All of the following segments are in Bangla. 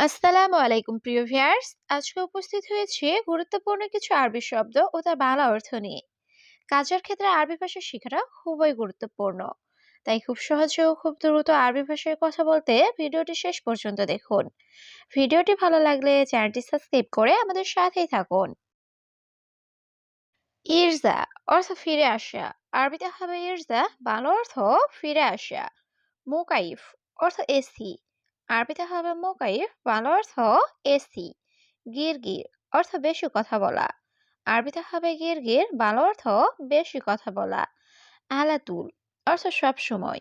আসসালামু আলাইকুম, প্রিয় ভিয়ার্স আজকে উপস্থিত হয়েছে গুরুত্বপূর্ণ কিছু আরবি শব্দ ও তার বাংলা অর্থ নিয়ে। কাজের ক্ষেত্রে আরবি ভাষা শেখাটা খুবই গুরুত্বপূর্ণ। তাই খুব সহজে ও খুব দ্রুত আরবি ভাষায় কথা বলতে ভিডিওটি শেষ পর্যন্ত দেখুন। ভিডিওটি ভালো লাগলে চ্যানেলটি সাবস্ক্রাইব করে আমাদের সাথেই থাকুন। ইরজা অর্থ ফিরে আসা। আরবিতে হবে ইরজা, বাংলা অর্থ ফিরে আসা। মোকাইফ অর্থ এসি। আরবিতে হবে মোকাইফ বাংলা অর্থ এসি গির গির অর্থ বেশি কথা বলা। আরবিতে হবে গির গির বাংলা অর্থ বেশি কথা বলা। আলাতুল, অর্থ সব সময়।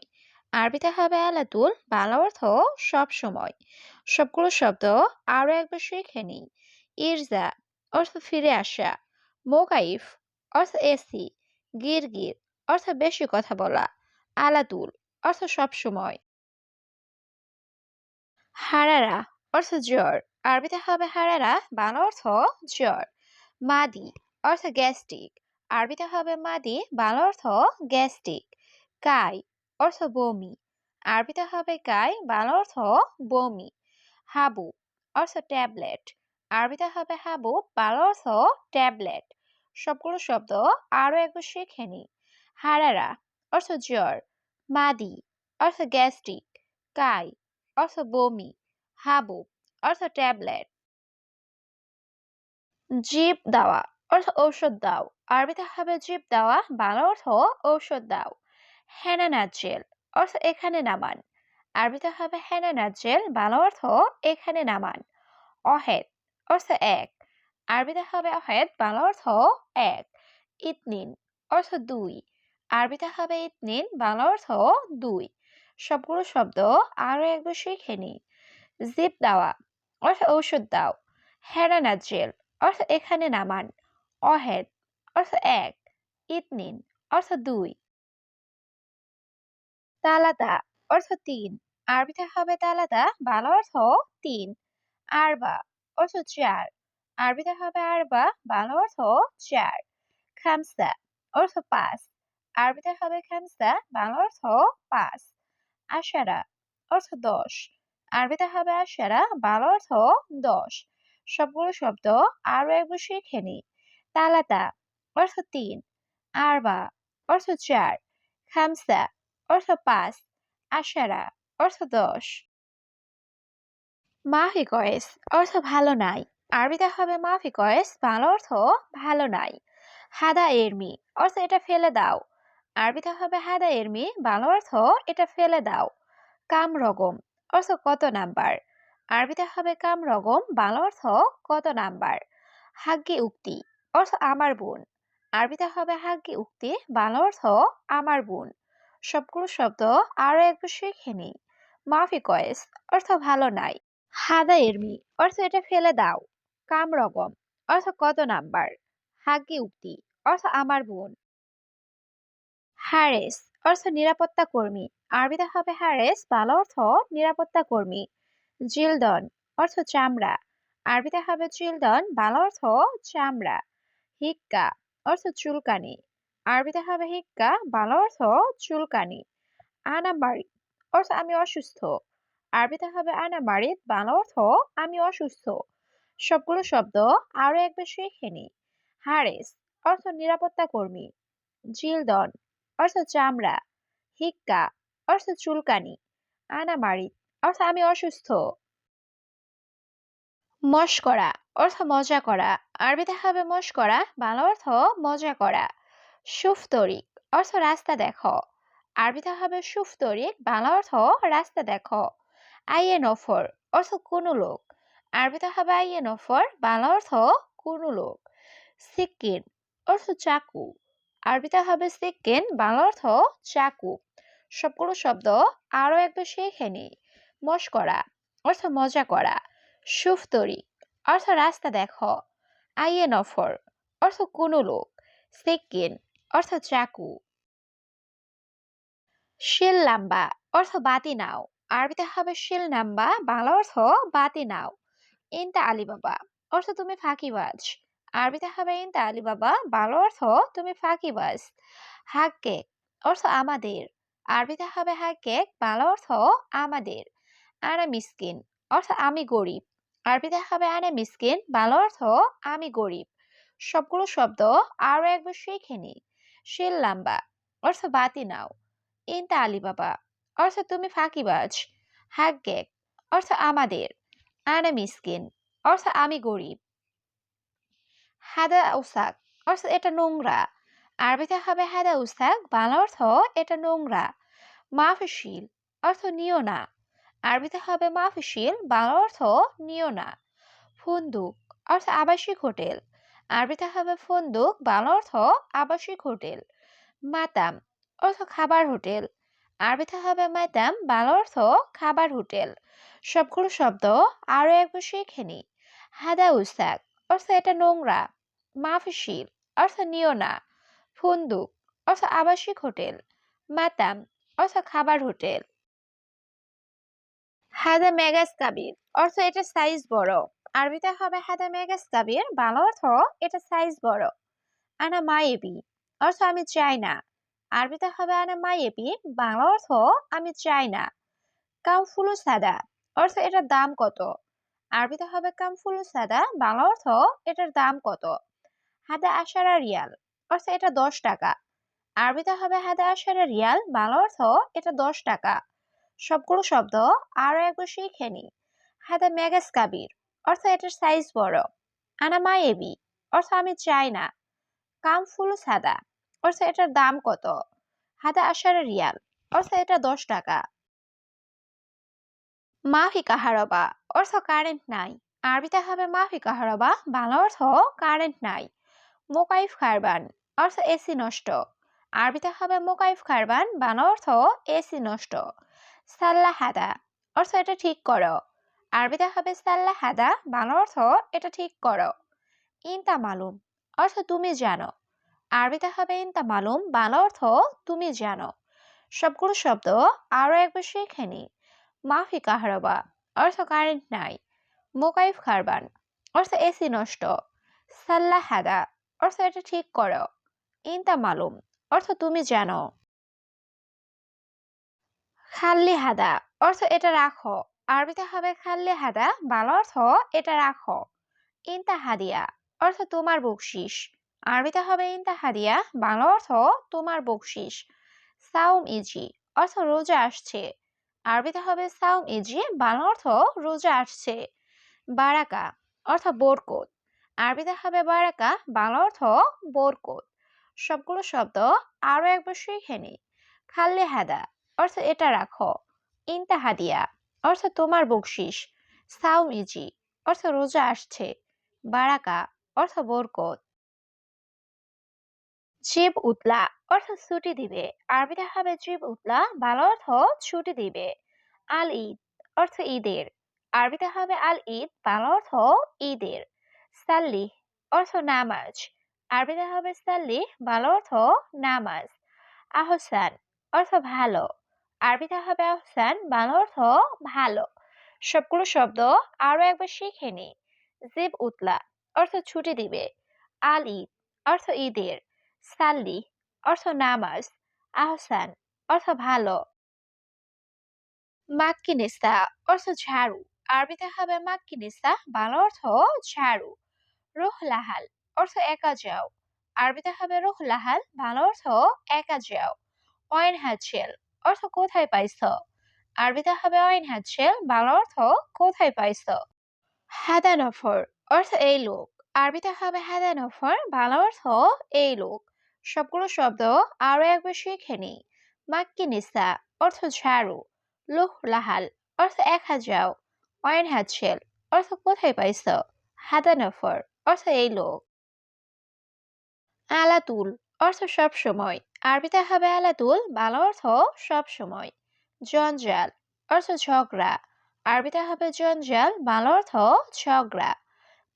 আরবিতে হবে আলাতুল বাংলা অর্থ সব সময়। সবগুলো শব্দ আরও একবার শিখে নিই। ইরজা, অর্থ ফিরে আসা। মোকাইফ, অর্থ এসি। গির গির অর্থ বেশি কথা বলা। আলাতুল, অর্থ সব সময়। হারারা অর্থ জ্বর আরবিতে হবে হারারা, বাংলা অর্থ জ্বর মাদি অর্থ গ্যাস্ট্রিক। আরবিতে হবে মাদি, বাংলা অর্থ গ্যাস্ট্রিক। কাই অর্থ বমি। আরবিতে হবে কাই, বাংলা অর্থ বমি। হাবু অর্থ ট্যাবলেট। আরবিতে হবে হাবু, বাংলা অর্থ ট্যাবলেট। সবগুলো শব্দ আরও একবার শিখে নি। হারারা অর্থ জ্বর মাদি অর্থ গ্যাস্ট্রিক। কাই অর্থ বমি হাবু অর্থ ট্যাবলেট জিপ দেওয়া অর্থ ঔষধ দাও আরবিতে হবে জিপ দেওয়া বাংলা অর্থ ঔষধ দাও হেনা নাচেল অর্থ এখানে নামান আরবিতে হবে হেনা নাচেল বাংলা অর্থ এখানে নামান অহেদ অর্থ এক আরবিতে হবে অহেদ বাংলা অর্থ এক ইতনিন অর্থ দুই আরবিতে হবে ইতনিন বাংলা অর্থ দুই সবগুলো শব্দ আরও একবার শিখে নি। জিপ দেওয়া অর্থ ঔষধ দাও। হেরানাজেল অর্থ এখানে নামান। অহেদ অর্থ এক। ইতনিন অর্থ দুই। তালাতা অর্থ তিন। আরবিতে হবে তালাতা বাংলা অর্থ তিন। আরবা অর্থ চার। আরবিতে হবে আরবা বাংলা অর্থ চার। খামসা অর্থ পাঁচ। আরবিতে হবে খামসা বাংলা অর্থ পাঁচ। আশারা অর্থ দশ। আরবিতে হবে আশারা, বাংলা অর্থ দশ। সবগুলো শব্দ আরও একবার শিখে নি। তালাতা অর্থ তিন। আরবা অর্থ চার। খামসা অর্থ পাঁচ। আশারা অর্থ দশ। মাফি কয়েস অর্থ ভালো নাই। আরবিতে হবে মাফি কয়েস বাংলা অর্থ ভালো নাই। হাদা এরমি অর্থ এটা ফেলে দাও। আরবিতে হবে হাদা এরমি বাংলা অর্থ এটা ফেলে দাও। কাম রগম, অর্থ কত নাম্বার? আরবিতে হবে কাম রগম, বাংলা অর্থ কত নাম্বার? হাগ্গি উক্তি, অর্থ আমার বোন। আরবিতে হবে হাগ্গি উক্তি, বাংলা অর্থ আমার বোন। সবগুলো শব্দ আরও একবার শিখে নি মাফি কয়েস, অর্থ ভালো নাই। হাদা এরমি অর্থ এটা ফেলে দাও। কাম রগম, অর্থ কত নাম্বার? হাগ্গি উক্তি, অর্থ আমার বোন। হ্যারেস অর্থ নিরাপত্তা কর্মী। আরবিতে হবে হ্যারেস বাংলা অর্থ নিরাপত্তা কর্মী। জিলদন অর্থ চামড়া। আরবিতে হবে জিলদন বাংলা অর্থ চামড়া। হিক্কা অর্থ চুলকানি। আরবিতে হবে হিক্কা বাংলা অর্থ চুলকানি। আনাবাড়ি অর্থ আমি অসুস্থ। আরবিতে হবে আনাবাড়িত বাংলা অর্থ আমি অসুস্থ। সবগুলো শব্দ আরও একবার শিখে নি হারেস অর্থ নিরাপত্তা কর্মী। জিলদন অর্থ চামড়া হিক্কা, অর্থ চুলকানি, আনামারি, অর্থ আমি অসুস্থ। মস্করা অর্থ মজা করা আরবিতে হবে মস্করা বাংলা অর্থ মজা করা। সুফতরিক অর্থ রাস্তা দেখো আরবিতে হবে সুফতরিক বাংলা অর্থ রাস্তা দেখো। আইয়ে নফর অর্থ কোনো লোক আরবিতে হবে আইয়ে নফর বাংলা অর্থ কোনো লোক। সিকিন অর্থ চাকু আরবিতে হবে সিকিন বাংলা অর্থ চাকু। সবগুলো শব্দ আরও একবার শিখে মশ করা অর্থ মজা করা। সুফতরি, অর্থ রাস্তা দেখো। আইয়ে নফর অর্থ কোনো লোক। সিকিন অর্থ চাকু। শিল লাম্বা অর্থ বাতি নাও। আরবিতে হবে শিল নাম্বা, বাংলা অর্থ বাতি নাও। ইনতা আলিবাবা, অর্থ তুমি ফাঁকিবাজ। আরবিতে হবে ইনতা আলিবাবা বাংলা অর্থ তুমি ফাঁকিবাজ হাক্কে অর্থ আমাদের। আরবিতে হবে হাক্কেক বাংলা অর্থ আমাদের। আনা মিসকিন, অর্থ আমি গরিব। আরবিতে হবে আনে মিসকিন, বাংলা অর্থ আমি গরিব। সবগুলো শব্দ আরও একবার শিখে নি। শিল লাম্বা, অর্থ বাতি নাও। ইনতা আলী বাবা, অর্থ তুমি ফাঁকিবাজ হাগ্গেক অর্থ আমাদের। আনে মিসকিন, অর্থ আমি গরিব। হাদা উসাক, অর্থ এটা নোংরা। আরবিতে হবে হাদা উসাক, বাংলা অর্থ এটা নোংরা। মাফিশিল অর্থ নিও না। আরবিতে হবে মাফিশিল বাংলা অর্থ নিও না। ফুন্দুক, অর্থ আবাসিক হোটেল। আরবিতে হবে ফুন্দুক, বাংলা অর্থ আবাসিক হোটেল। মাতাম, অর্থ খাবার হোটেল। আরবিতে হবে মাতাম, বাংলা অর্থ খাবার হোটেল। সবগুলো শব্দ আরও একবার শিখে নি। হাদা উস্তাক অর্থ এটা নোংরা। মাফিশিল অর্থ নিও না ফুন্দুক অর্থ আবাসিক হোটেল মাতাম অর্থ খাবার হোটেল। হাদা মেগাস কাবির অর্থ এটা সাইজ বড়। আরবিতে হবে হাদা মেগাস কাবির বাংলা অর্থ এটা সাইজ বড়। আনা মায়েবি অর্থ আমি চাই না। আরবিতে হবে আনা মায়েবি, বাংলা অর্থ আমি চাই না। কাম ফুলু সাদা অর্থ এটার দাম কত? আরবিতে হবে কাম ফুলু সাদা, বাংলা অর্থ এটার দাম কত? হাদা আশারা রিয়াল। অর্থ এটা দশ টাকা। আরবিতে হবে হাদা আশারা রিয়াল, বাংলা অর্থ এটা দশ টাকা। সবগুলো শব্দ আরও একবার শিখে নি হাদা কাবির, অর্থ এটার সাইজ বড়। আনা এবি অর্থ আমি চাই না। কাম ফুল সাদা, অর্থ এটার দাম কত? হাদা আশারা রিয়াল, অর্থ এটা দশ টাকা। মাফি কাহারবা, অর্থ কারেন্ট নাই। আরবিতে হবে মাফি কাহারবা, বাংলা অর্থ কারেন্ট নাই। মোকাইফ কারবান, অর্থ এসি নষ্ট। আরবিতে হবে মোকাইফ কারবান, বান অর্থ এসি নষ্ট। সাল্লা হাদা অর্থ এটা ঠিক করো। আরবিতে হবে সাল্লা হাদা বান অর্থ এটা ঠিক করো। ইনতা মালুম, অর্থ তুমি জানো। আরবিতে হবে ইনতা মালুম, বান অর্থ তুমি জানো। সবগুলো শব্দ আরও একবার শিখে নি। মাফি কাহারবা, অর্থ কারেন্ট নাই। মোকাইফ খারবান অর্থ এসি নষ্ট। সাল্লা হাদা অর্থ এটা ঠিক করো। ইনতা মালুম। অর্থ তুমি জানো। খাল্লি হাদা। অর্থ এটা রাখো। আরবিতে হবে খাল্লি হাদা। বাংলা অর্থ এটা রাখো। ইনতা হাদিয়া। অর্থ তোমার বকশিস। আরবিতে হবে ইনতা হাদিয়া। বাংলা অর্থ তোমার বকশিস। সাউম ইজি। অর্থ রোজা আসছে। আরবিতে হবে সাউম ইজি। বাংলা অর্থ রোজা আসছে। বারাকা। অর্থ বোরকত। আরবিতে হবে বারাকা বাংলা অর্থ বোরকত। সবগুলো শব্দ আরও একবার শিখে নি খাল্লি হাদা, অর্থ এটা রাখো। ইনতা হাদিয়া অর্থ তোমার বকশিস। সাউম ইজি, অর্থ রোজা আসছে। বারাকা, অর্থ বরকত। জীব উতলা, অর্থ ছুটি দিবে। আরবিতে হবে জীব উতলা, বাংলা অর্থ ছুটি দিবে। আল ঈদ অর্থ ঈদের। আরবিতে হবে আল ঈদ বাংলা অর্থ ঈদের। সাল্লি অর্থ নামাজ। আরবিতে হবে সাল্লি বাংলা অর্থ নামাজ। আহসান, অর্থ ভালো। আরবিতে হবে আহসান বাংলা অর্থ ভালো। সবগুলো শব্দ আরও একবার শিখে নি। জিব উতলা, অর্থ ছুটি দিবে। আল ঈদ, অর্থ ঈদের। সাল্লি অর্থ নামাজ। আহসান, অর্থ ভালো। মাক্কিনিসা অর্থ ঝাড়ু। আরবিতে হবে মাক্কিনিসা বাংলা অর্থ ঝাড়ু। রুহ লাহাল অর্থ একা যাও। আরবিতে হবে রুহ লাহাল বাংলা অর্থ একা যাও। অয়েন হ্যাচেল অর্থ কোথায় পাইছ? আরবিতে হবে অয়েন হ্যাচেল বাংলা অর্থ কোথায় পাইছ? হাদা নফর অর্থ এই লোক। আরবিতে হবে হাদা নফর বাংলা অর্থ এই লোক। সবগুলো শব্দ আরও একবার শিখে নি মাক্কিনিসা, অর্থ ঝাড়ু। লুহ লাহাল অর্থ একা যাও। অয়েন হ্যাচেল অর্থ কোথায় পাইছ? হাদা নফর অর্থ এই লোক। আলাতুল অর্থ সব সময়। আরবিতে হবে আলাতুল, বাংলা অর্থ সব সময়। জঞ্জাল অর্থ ঝগড়া। আরবিতে হবে জঞ্জাল, বাংলা অর্থ ঝগড়া।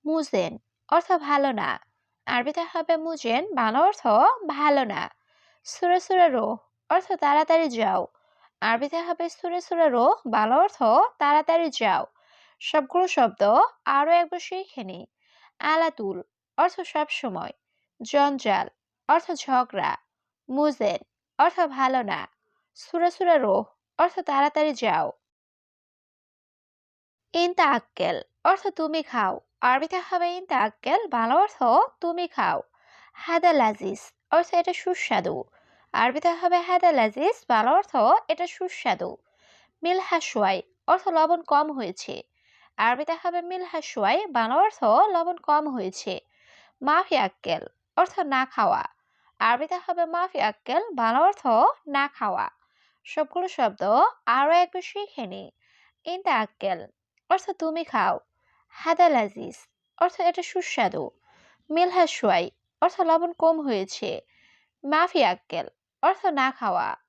মুজেন অর্থ ভালো না। আরবিতে হবে মুজেন, বাংলা অর্থ ভালো না। সুরে সুরে রোহ অর্থ তাড়াতাড়ি যাও। আরবিতে হবে সুরে সুরে রো বাংলা অর্থ তাড়াতাড়ি যাও। সবগুলো শব্দ আরও একবার শিখে নি। আলাতুল অর্থ সব সময়, জঞ্জাল অর্থ ঝগড়া মুজেন অর্থ ভালো না, সুরা সুরা রোহ অর্থ তাড়াতাড়ি যাও। ইনতা আক্কেল অর্থ তুমি খাও, আরবিতে হবে ইনতা আক্কেল ভালো অর্থ তুমি খাও। হাদা লাজিস অর্থ এটা সুস্বাদু, আরবিতে হবে হাদা লাজিস ভালো অর্থ এটা সুস্বাদু। মিলহা সোয়াই অর্থ লবণ কম হয়েছে আরবিতে হবে মিলহা সোয়াই বাংলা অর্থ লবণ কম হয়েছে। মাফি আক্কেল, অর্থ না খাওয়া। আরবিতে হবে মাফি আক্কেল, বাংলা অর্থ না খাওয়া। সবগুলো শব্দ আরও একবার শিখে নি। ইনতা আক্কেল, অর্থ তুমি খাও। হাদা লাজিজ অর্থ এটা সুস্বাদু। মিলহা সোয়াই অর্থ লবণ কম হয়েছে। মাফি আক্কেল, অর্থ না খাওয়া।